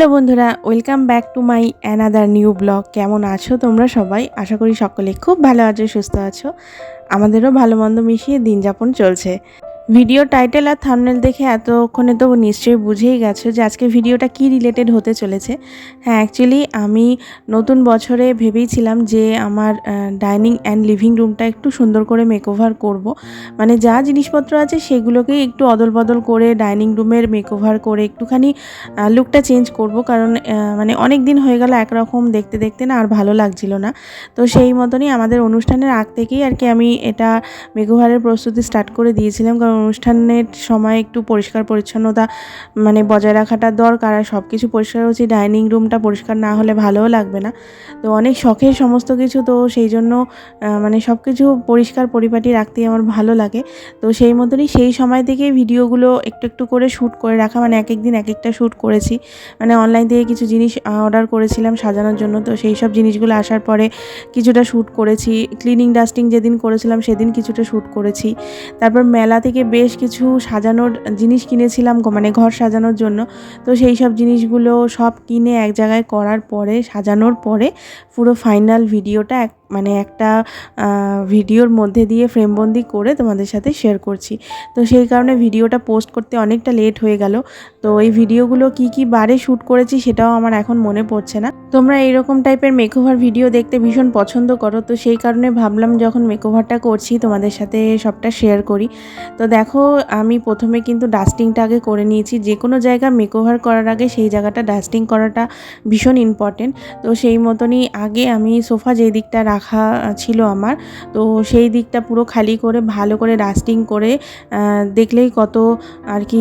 Hello বন্ধুরা welcome back to my another new blog কেমন আছো তোমরা সবাই? আশা করি সকলে খুব ভালো আছো, সুস্থ আছো। আমাদেরও ভালো মন্দ মিশিয়ে দিনযাপন চলছে। ভিডিও টাইটেল আর থামনেল দেখে এতক্ষণে তো নিশ্চয়ই বুঝেই গেছো যে আজকে ভিডিওটা কি রিলেটেড হতে চলেছে। হ্যাঁ অ্যাকচুয়ালি আমি নতুন বছরে ভেবেইছিলাম যে আমার ডাইনিং অ্যান্ড লিভিং রুমটা একটু সুন্দর করে মেকওভার করব। মানে যা জিনিসপত্র আছে সেগুলোকেই একটু অদল বদল করে ডাইনিং রুমের মেকওভার করে একটুখানি লুকটা চেঞ্জ করব। কারণ মানে অনেক দিন হয়ে গেল একরকম দেখতে দেখতে না আর ভালো লাগছিল না। তো সেই মতনই আমাদের অনুষ্ঠানের আগ থেকেই আর কি আমি এটা মেঘোভারের প্রস্তুতি স্টার্ট করে দিয়েছিলাম। কারণ অনুষ্ঠানের সময় একটু পরিষ্কার, পরিচ্ছন্নতা মানে বজায় রাখাটা দরকার। আর সব কিছু পরিষ্কার হচ্ছে, ডাইনিং রুমটা পরিষ্কার না হলে ভালোও লাগবে না। তো অনেক শখের সমস্ত কিছু, তো সেই জন্য মানে সব কিছু পরিষ্কার, পরিপাটি রাখতেই আমার ভালো লাগে। তো সেই মতনই সেই সময় থেকে ভিডিওগুলো একটু একটু করে শ্যুট করে রাখা। মানে এক এক দিন এক একটা শ্যুট করেছি। মানে অনলাইন থেকে কিছু জিনিস অর্ডার করেছিলাম সাজানোর জন্য। তো সেই সব জিনিসগুলো আসার পরে কিছুটা শ্যুট করেছি। ক্লিনিং, ডাস্টিং যেদিন করেছিলাম সেদিন কিছুটা শ্যুট করেছি। তারপর মেলা থেকে বেশ কিছু সাজানোর জিনিস কিনেছিলাম মানে ঘর সাজানোর জন্য। তো সেই সব জিনিসগুলো সব কিনে এক জায়গায় করার পরে, সাজানোর পরে পুরো ফাইনাল ভিডিওটা এক মানে একটা ভিডিওর মধ্যে দিয়ে ফ্রেমবন্দি করে তোমাদের সাথে শেয়ার করছি। তো সেই কারণে ভিডিওটা পোস্ট করতে অনেকটা লেট হয়ে গেল। তো এই ভিডিওগুলো কি কি বারে শ্যুট করেছি সেটাও আমার এখন মনে পড়ছে না। তোমরা এইরকম টাইপের মেকওভার ভিডিও দেখতে ভীষণ পছন্দ করো। তো সেই কারণে ভাবলাম যখন মেকওভারটা করছি তোমাদের সাথে সবটা শেয়ার করি। তো দেখো, আমি প্রথমে কিন্তু ডাস্টিংটা আগে করে নিয়েছি। যে কোনো জায়গা মেকওভার করার আগে সেই জায়গাটা ডাস্টিং করাটা ভীষণ ইম্পর্টেন্ট তো সেই মতনই আগে আমি সোফা যে দিকটা রাখা ছিল আমার। তো সেই দিকটা পুরো খালি করে, ভালো করে ডাস্টিং করে দেখলেই কত আর কি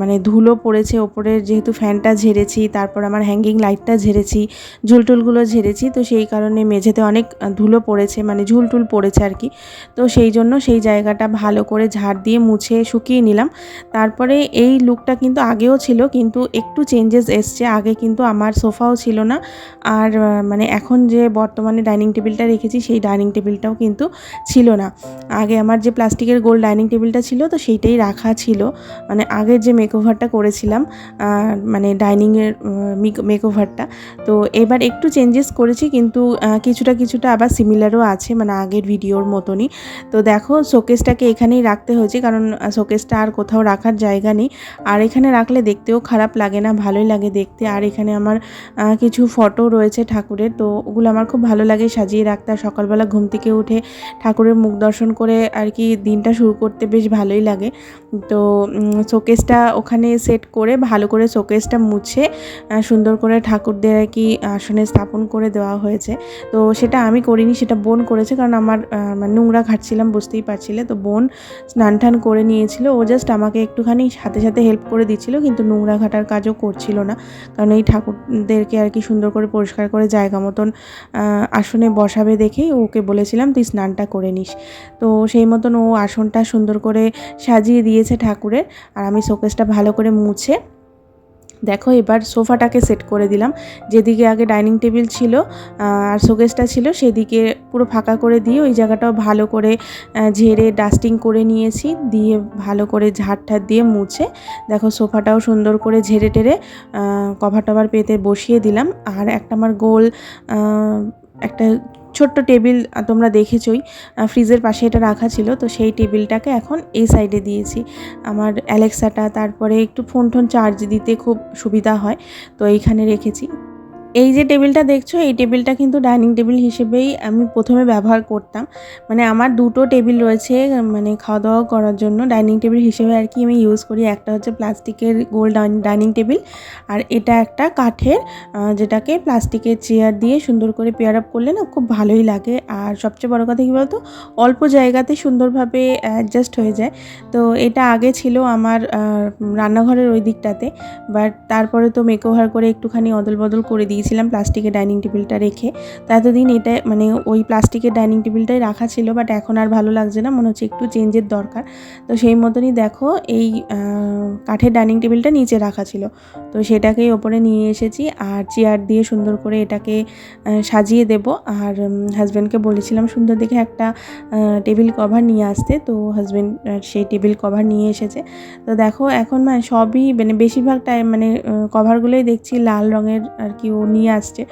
মানে ধুলো পড়েছে। ওপরের যেহেতু ফ্যানটা ঝেড়েছি, তারপর আমার হ্যাঙ্গিং লাইটটা ঝেড়েছি, ঝুলটুলগুলো ঝেড়েছি। তো সেই কারণে মেঝেতে অনেক ধুলো পড়েছে মানে ঝুলটুল পড়েছে আর কি। তো সেই জন্য সেই জায়গাটা ভালো করে ঝাড় দিয়ে মুছে শুকিয়ে নিলাম। তারপরে এই লুকটা কিন্তু আগেও ছিল, কিন্তু একটু চেঞ্জেস এসছে। আগে কিন্তু আমার সোফাও ছিল না। আর মানে এখন যে বর্তমানে ডাইনিং টেবিলটা রেখেছি সেই ডাইনিং টেবিলটাও কিন্তু ছিল না। আগে আমার যে প্লাস্টিকের গোল ডাইনিং টেবিলটা ছিল, তো সেইটাই রাখা ছিল। মানে আগের যে মেকওভারটা করেছিলাম মানে ডাইনিংয়ের মেকওভারটা তো এবার একটু চেঞ্জেস করেছি কিন্তু কিছুটা কিছুটা আবার সিমিলারও আছে মানে আগের ভিডিওর মতনই। তো দেখো শোকেসটাকে এখানেই রাখতে হয়েছে, কারণ শোকেসটা আর কোথাও রাখার জায়গা নেই। আর এখানে রাখলে দেখতেও খারাপ লাগে না, ভালোই লাগে দেখতে। আর এখানে আমার কিছু ফটো রয়েছে ঠাকুরের, তো ওগুলো আমার খুব ভালো লাগে সাজিয়ে রাখতে। আর সকালবেলা ঘুম থেকে উঠে ঠাকুরের মুখ দর্শন করে আর কি দিনটা শুরু করতে বেশ ভালোই লাগে। তো শোকেসটা ওখানে সেট করে, ভালো করে শোকেসটা মুছে সুন্দর করে ঠাকুরদের আর কি আসনে স্থাপন করে দেওয়া হয়েছে। তো, সেটা আমি করিনি, সেটা বোন করেছে কারণ আমার মানে নোংরা ঘাটছিলাম বুঝতেই পারছিলে। তো বোন স্নান টান করে নিয়েছিল, ও জাস্ট আমাকে একটুখানি সাথে সাথে হেল্প করে দিচ্ছিল, কিন্তু নোংরা ঘাটার কাজও করছিল না। কারণ এই ঠাকুরদেরকে আর কি সুন্দর করে পরিষ্কার করে জায়গা মতন আসনে বসাবে দেখেই ওকে বলেছিলাম, তুই স্নানটা করে নিস। তো সেই মতন ও আসনটা সুন্দর করে সাজিয়ে দিয়েছে ঠাকুরের আর আমি শোকেসটা ভালো করে মুছে। দেখো এবার সোফাটাকে সেট করে দিলাম। যেদিকে আগে ডাইনিং টেবিল ছিল আর শোকেসটা ছিল, সেদিকে পুরো ফাঁকা করে দিয়ে ওই জায়গাটাও ভালো করে ঝেড়ে ডাস্টিং করে নিয়েছি। দিয়ে ভালো করে ঝাড় দিয়ে মুছে। দেখো সোফাটাও সুন্দর করে ঝেড়ে টেরে কভার টভার পেতে বসিয়ে দিলাম। আর একটা আমার গোল একটা ছোট্ট টেবিল তোমরা দেখেছই ফ্রিজের পাশে এটা রাখা ছিল, তো সেই টেবিলটাকে এখন এই সাইডে দিয়েছি। আমার অ্যালেক্সাটা, তারপরে একটু ফোন টোন চার্জ দিতে খুব সুবিধা হয়, তো এইখানে রেখেছি। এই যে টেবিলটা দেখছ, এই টেবিলটা কিন্তু ডাইনিং টেবিল হিসেবেই আমি প্রথমে ব্যবহার করতাম। মানে আমার দুটো টেবিল রয়েছে মানে খাওয়া দাওয়া করার জন্য। ডাইনিং টেবিল হিসেবে আর কি আমি ইউজ করি। একটা হচ্ছে প্লাস্টিকের গোল ডাইনিং টেবিল আর এটা একটা কাঠের যেটাকে প্লাস্টিকের চেয়ার দিয়ে সুন্দর করে পেয়ার আপ করলে না খুব ভালোই লাগে। আর সবচেয়ে বড় কথা কী বলতো, অল্প জায়গাতে সুন্দরভাবে অ্যাডজাস্ট হয়ে যায়। তো এটা আগে ছিল আমার রান্নাঘরের ওই দিকটাতে বাট তারপরে তো মেকওভার করে একটুখানি অদল বদল করে দিয়েছি। দিয়েছিলাম প্লাস্টিকের ডাইনিং টেবিলটা রেখে। তো এতদিন এটা মানে ওই প্লাস্টিকের ডাইনিং টেবিলটাই রাখা ছিল বাট এখন আর ভালো লাগছে না, মনে হচ্ছে একটু চেঞ্জের দরকার। তো সেই মতনই দেখো এই কাঠের ডাইনিং টেবিলটা নিচে রাখা ছিল। তো সেটাকেই ওপরে নিয়ে এসেছি আর চেয়ার দিয়ে সুন্দর করে এটাকে সাজিয়ে দেব। আর হাজব্যান্ডকে বলেছিলাম সুন্দর দেখে একটা টেবিল কভার নিয়ে আসতে। তো হাজব্যান্ড সেই টেবিল কভার নিয়ে এসেছে। তো দেখো এখন মানে সবই মানে বেশিরভাগ টাইম মানে কভারগুলোই দেখছি লাল রঙের আর কি ও নিয়ে আসছে।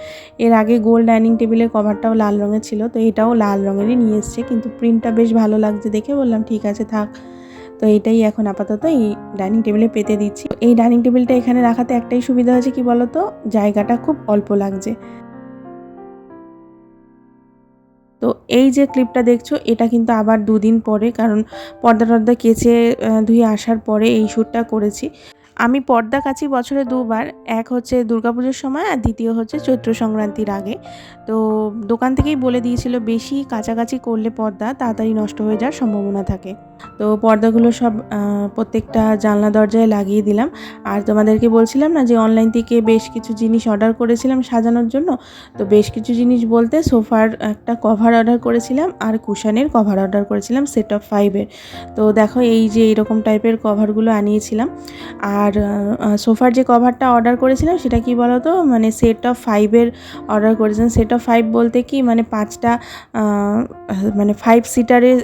এর আগে গোল ডাইনিং টেবিলের কভারটাও লাল রঙের ছিল, তো এটাও লাল রঙেরই নিয়ে এসছে, কিন্তু প্রিন্টটা বেশ ভালো লাগছে দেখে বললাম, ঠিক আছে, থাক। তো এটাই এখন আপাতত এই ডাইনিং টেবিলে পেতে দিচ্ছি। এই ডাইনিং টেবিলটা এখানে রাখাতে একটাই সুবিধা হয়েছে কি বলতো? জায়গাটা খুব অল্প লাগছে। তো এই যে ক্লিপটা দেখছ, এটা কিন্তু আবার দুদিন পরে, কারণ পর্দা টর্দা কেচে ধুয়ে আসার পরে এই শ্যুটটা করেছি। আমি পর্দা কাচি বছরে দুবার, এক হচ্ছে দুর্গাপুজোর সময় আর দ্বিতীয় হচ্ছে চৈত্র সংক্রান্তির আগে। তো দোকান থেকেই বলে দিয়েছিল, বেশি কাছাকাছি করলে পর্দা তাড়াতাড়ি নষ্ট হয়ে যাওয়ার সম্ভাবনা থাকে। তো পর্দাগুলো সব প্রত্যেকটা জানলা দরজায় লাগিয়ে দিলাম। আর তোমাদেরকে বলছিলাম না যে অনলাইন থেকে বেশ কিছু জিনিস অর্ডার করেছিলাম সাজানোর জন্য। তো বেশ কিছু জিনিস বলতে সোফার একটা কভার অর্ডার করেছিলাম আর কুশানের কভার অর্ডার করেছিলাম সেট অফ ফাইভের তো দেখো এই যে এরকম টাইপের কভারগুলো আনিয়েছিলাম। আর সোফার যে কভারটা অর্ডার করেছিলাম সেটা কি বলো তো মানে সেট অফ ফাইভের অর্ডার করেছিলাম। সেট অফ ফাইভ বলতে কি মানে পাঁচটা মানে ফাইভ সিটারের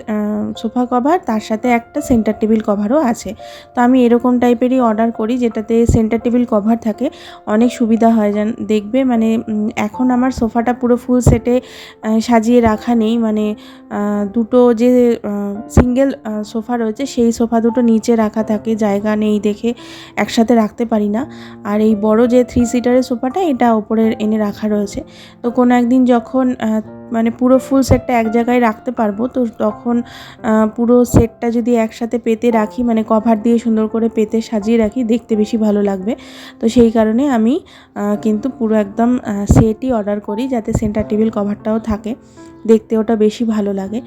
সোফা কভার, তার সাথে একটা সেন্টার টেবিল কভারও আছে। তো আমি এরকম টাইপেরই অর্ডার করি যেটাতে সেন্টার টেবিল কভার থাকে। অনেক সুবিধা হয় জান, দেখবে মানে এখন আমার সোফাটা পুরো ফুল সেটে সাজিয়ে রাখা নেই। মানে দুটো যে সিঙ্গেল সোফা রয়েছে সেই সোফা দুটো নিচে রাখা থাকে। জায়গা নেই দেখে। একসাথে রাখতে পারি না। আর এই বড় যে থ্রি সিটারের সোফাটা, এটা ওপরে এনে রাখা রয়েছে। তো কোনো একদিন যখন মানে পুরো ফুল সেটটা এক জায়গায় রাখতে পারব। তো তখন পুরো সেটটা যদি একসাথে পেতে রাখি মানে কভার দিয়ে সুন্দর করে পেতে সাজিয়ে রাখি, দেখতে বেশি ভালো লাগবে। তো সেই কারণে আমি কিন্তু পুরো একদম সেটই অর্ডার করি যাতে সেন্টার টেবিল কভারটাও থাকে। দেখতে ওটা বেশি ভালো লাগে।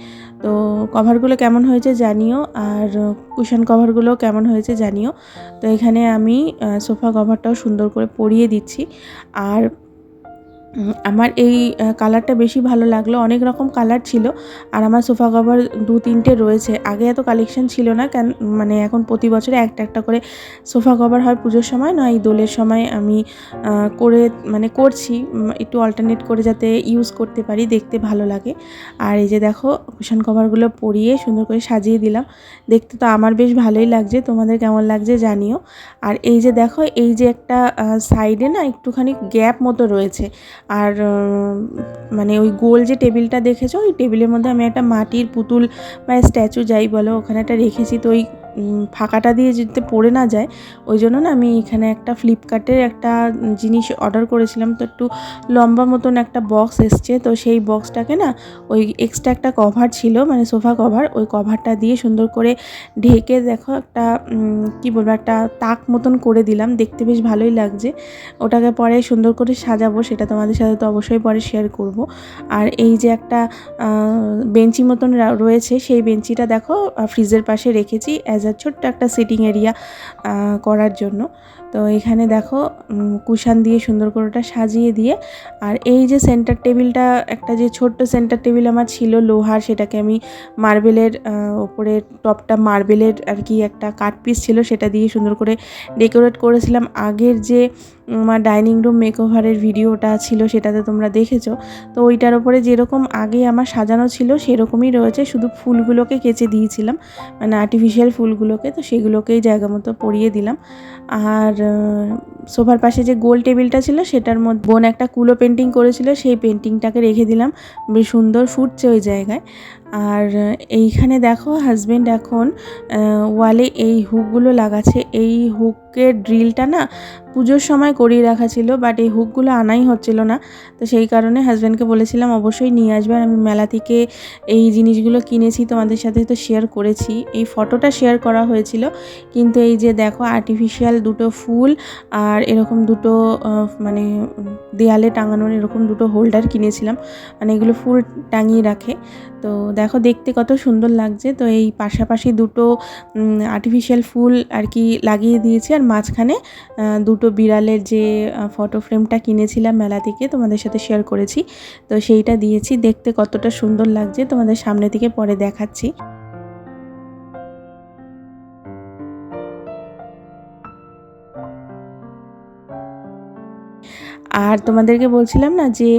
তো কভারগুলো কেমন হয়েছে জানিও, আর কুশন কভারগুলো কেমন হয়েছে জানিও। তো এখানে আমি সোফা কভারটাও সুন্দর করে পরিয়ে দিচ্ছি। আর আমার এই কালারটা বেশি ভালো লাগল। অনেক রকম কালার ছিল। আর আমার সোফা কভার দু তিনটে রয়েছে। আগে এত কালেকশন ছিল না। কেন মানে এখন প্রতি বছরে একটা একটা করে সোফা কভার হয় পুজোর সময়, না এই দোলের সময় আমি করে মানে করছি একটু অল্টারনেট করে যাতে ইউজ করতে পারি, দেখতে ভালো লাগে। আর এই যে দেখো কুশন কভারগুলো পরিয়ে সুন্দর করে সাজিয়ে দিলাম। দেখতে তো আমার বেশ ভালোই লাগছে। তোমাদের কেমন লাগছে জানিও। আর এই যে দেখো, এই যে একটা সাইডে না একটুখানি গ্যাপ মতো রয়েছে। আর মানে ওই গোল যে টেবিলটা দেখেছ, ওই টেবিলের মধ্যে আমি একটা মাটির পুতুল বা স্ট্যাচু যাই বলো, ওখানে একটা রেখেছি। তো ওই ফাঁকাটা দিয়ে যাতে পড়ে না যায়, ওই জন্য না আমি এখানে একটা ফ্লিপকার্টের একটা জিনিস অর্ডার করেছিলাম। তো একটু লম্বা মতন একটা বক্স এসছে, তো সেই বক্সটাকে না ওই এক্সট্রা একটা কভার ছিল মানে সোফা কভার ওই কভারটা দিয়ে সুন্দর করে ঢেকে দেখো একটা কি বলব, একটা তাক মতন করে দিলাম। দেখতে বেশ ভালোই লাগছে। ওটাকে পরে সুন্দর করে সাজাবো, সেটা তোমাদের সাথে তো অবশ্যই পরে শেয়ার করব। আর এই যে একটা বেঞ্চি মতন রয়েছে, সেই বেঞ্চিটা দেখো ফ্রিজের পাশে রেখেছি অ্যাজ আ ছোট্ট একটা সিটিং এরিয়া করার জন্য। তো এখানে দেখো কুশান দিয়ে সুন্দর করে ওটা সাজিয়ে দিয়ে, আর এই যে সেন্টার টেবিলটা একটা যে ছোট্ট সেন্টার টেবিল আমার ছিল লোহার, সেটাকে আমি মার্বেলের ওপরে টপটা মার্বেলের আর কি একটা কাঠ পিস ছিল, সেটা দিয়ে সুন্দর করে ডেকোরেট করেছিলাম। আগের যে আমার ডাইনিং রুম মেকওভারের ভিডিওটা ছিল, সেটাতে তোমরা দেখেছ। তো ওইটার ওপরে যেরকম আগে আমার সাজানো ছিল, সেরকমই রয়েছে। শুধু ফুলগুলোকে কেচে দিয়েছিলাম মানে আর্টিফিশিয়াল ফুলগুলোকে, তো সেগুলোকেই জায়গা মতো পরিয়ে দিলাম। আর সোফার পাশে যে গোল টেবিলটা ছিল, সেটার মধ্যে বোন একটা কুলো পেন্টিং করেছিল, সেই পেন্টিংটাকে রেখে দিলাম। বেশ সুন্দর ফুটছে ওই জায়গায়। আর এইখানে দেখো হাজবেন্ড এখন ওয়ালে এই হুকগুলো লাগাচ্ছে। এই হুকের ড্রিলটা না পুজোর সময় করিয়ে রাখা ছিল বাট এই হুকগুলো আনাই হচ্ছিল না। তো সেই কারণে হাজব্যান্ডকে বলেছিলাম, অবশ্যই নিয়ে আসবেন আমি মেলা থেকে এই জিনিসগুলো কিনেছি, তোমাদের সাথে তো শেয়ার করেছি। এই ফটোটা শেয়ার করা হয়েছিল, কিন্তু এই যে দেখো আর্টিফিশিয়াল দুটো ফুল আর এরকম দুটো মানে দেয়ালে টাঙানোর এরকম দুটো হোল্ডার কিনেছিলাম। মানে এগুলো ফুল টাঙিয়ে রাখে। তো দেখো দেখতে কত সুন্দর লাগছে। তো এই পাশাপাশি দুটো আর্টিফিশিয়াল ফুল আর কি লাগিয়ে দিয়েছি। আর মাঝখানে দুটো বিড়ালের যে ফটো ফ্রেমটা কিনেছিলাম মেলা থেকে, তোমাদের সাথে শেয়ার করেছি। তো সেইটা দিয়েছি। দেখতে কতটা সুন্দর লাগছে। তোমাদের সামনে থেকে পরে দেখাচ্ছি। আর তোমাদেরকে বলছিলাম না যে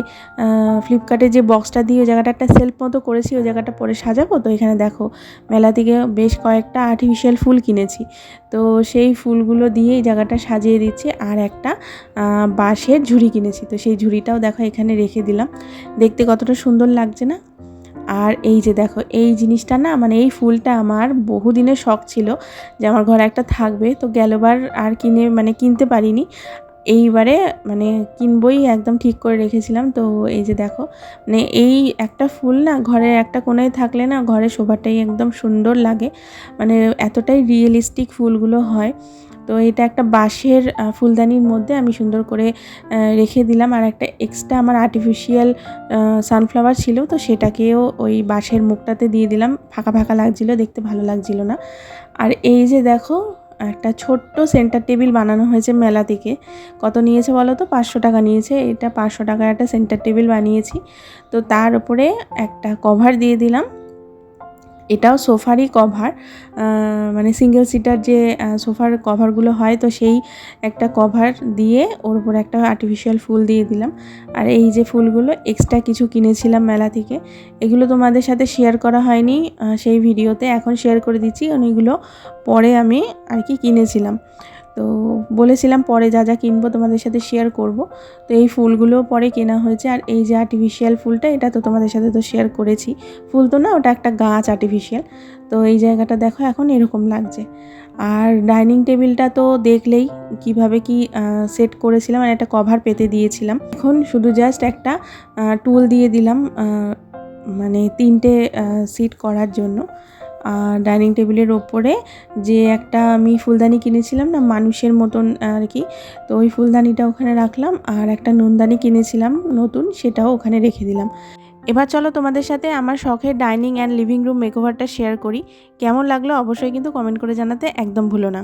ফ্লিপকার্টে যে বক্সটা দিয়ে ওই জায়গাটা একটা সেলফ মতো করেছি, ওই জায়গাটা পরে সাজাবো? তো এখানে দেখো, মেলা থেকে বেশ কয়েকটা আর্টিফিশিয়াল ফুল কিনেছি। তো সেই ফুলগুলো দিয়ে এই জায়গাটা সাজিয়ে দিচ্ছি আর একটা বাঁশের ঝুড়ি কিনেছি। তো সেই ঝুড়িটাও দেখো এখানে রেখে দিলাম। দেখতে কতটা সুন্দর লাগছে না? আর এই যে দেখো, এই জিনিসটা না মানে এই ফুলটা আমার বহুদিনের শখ ছিল যে আমার ঘরে একটা থাকবে। তো গেলবার আর কিনে মানে কিনতে পারিনি। এইবারে মানে কিনবই একদম ঠিক করে রেখেছিলাম। তো এই যে দেখো মানে এই একটা ফুল না ঘরের একটা কোনায় থাকলে না ঘরের শোভাটাই একদম সুন্দর লাগে। মানে এতটাই রিয়েলিস্টিক ফুলগুলো হয়। তো এটা একটা বাঁশের ফুলদানির মধ্যে আমি সুন্দর করে রেখে দিলাম। আর একটা এক্সট্রা আমার আর্টিফিশিয়াল সানফ্লাওয়ার ছিল, তো সেটাকেও ওই বাঁশের মুখটাতে দিয়ে দিলাম। ফাঁকা ফাঁকা লাগছিল, দেখতে ভালো লাগছিল না। আর এই যে দেখো একটা ছোট্ট সেন্টার টেবিল বানানো হয়েছে মেলা থেকে। কত নিয়েছে বলো তো? পাঁচশো টাকা নিয়েছে। এটা পাঁচশো টাকা একটা সেন্টার টেবিল বানিয়েছি। তো তার উপরে একটা কভার দিয়ে দিলাম। এটাও সোফারই কভার মানে সিঙ্গেল সিটার যে সোফার কভারগুলো হয়, তো সেই একটা কভার দিয়ে ওর উপর একটা আর্টিফিশিয়াল ফুল দিয়ে দিলাম। আর এই যে ফুলগুলো এক্সট্রা কিছু কিনেছিলাম মেলা থেকে, এগুলো তোমাদের সাথে শেয়ার করা হয়নি সেই ভিডিওতে। এখন শেয়ার করে দিচ্ছি, অনেকগুলো পরে আমি আর কি কিনেছিলাম। তো বলেছিলাম পরে যা যা কিনবো তোমাদের সাথে শেয়ার করব। তো এই ফুলগুলো পরে কেনা হয়েছে আর এই যে আর্টিফিশিয়াল ফুলটা, এটা তো তোমাদের সাথে তো শেয়ার করেছি। ফুল তো না, ওটা একটা গাছ আর্টিফিশিয়াল তো এই জায়গাটা দেখো এখন এরকম লাগছে। আর ডাইনিং টেবিলটা তো দেখলেই কীভাবে কি সেট করেছিলাম আর একটা কভার পেতে দিয়েছিলাম। এখন শুধু জাস্ট একটা টুল দিয়ে দিলাম মানে তিনটে সিট করার জন্য। ডাইনিং টেবিলের ওপরে যে একটা আমি ফুলদানি কিনেছিলাম না, মানুষের মতন আর কি, তো ওই ফুলদানিটা ওখানে রাখলাম আর একটা নুনদানি কিনেছিলাম নতুন, সেটাও ওখানে রেখে দিলাম। এবার চলো তোমাদের সাথে আমার শখের ডাইনিং অ্যান্ড লিভিং রুম মেকওভারটা শেয়ার করি। কেমন লাগল অবশ্যই কিন্তু কমেন্ট করে জানাতে একদম ভুলো না।